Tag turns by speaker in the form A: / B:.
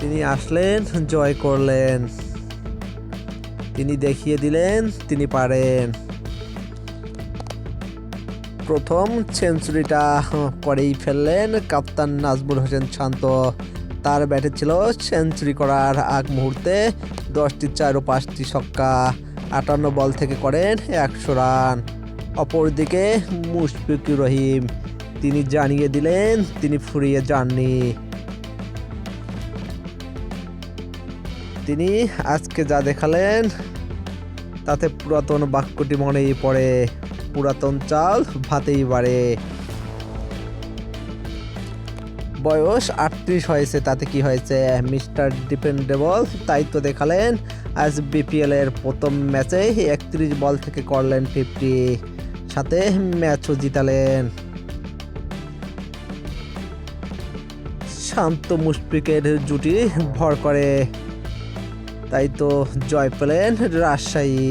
A: তিনি আসলেন, জয় করলেন। তিনি দেখিয়ে দিলেন, তিনি পারেন। প্রথম সেঞ্চুরিটা করেই ফেললেন কাপ্তান নাজমুল হোসেন শান্ত। তার ব্যাটে ছিল সেঞ্চুরি করার আগ মুহূর্তে দশটি চার ও পাঁচটি ছক্কা, আটান্ন বল থেকে করেন একশো রান। অপরদিকে মুশফিকুর রহিম, তিনি জানিয়ে দিলেন তিনি ফুরিয়ে যাননি। তিনি আজকে যা দেখালেন, তাতে পুরাতন বাক্যটি মনেই পড়ে। পুরাতন চাল ভাতেই বাড়ে। বয়স আটত্রিশ হয়েছে, তাতে কি হয়েছে? মিস্টার ডিপেন্ডেবল, তাই তো দেখালেন, আজ বিপিএল এর প্রথম ম্যাচে একত্রিশ বল থেকে করলেন ফিফটি, সাথে ম্যাচও জিতালেন। শান্ত মুশফিকের জুটি ভর করে। তাই তো জয় পেলেন রাজশাহী।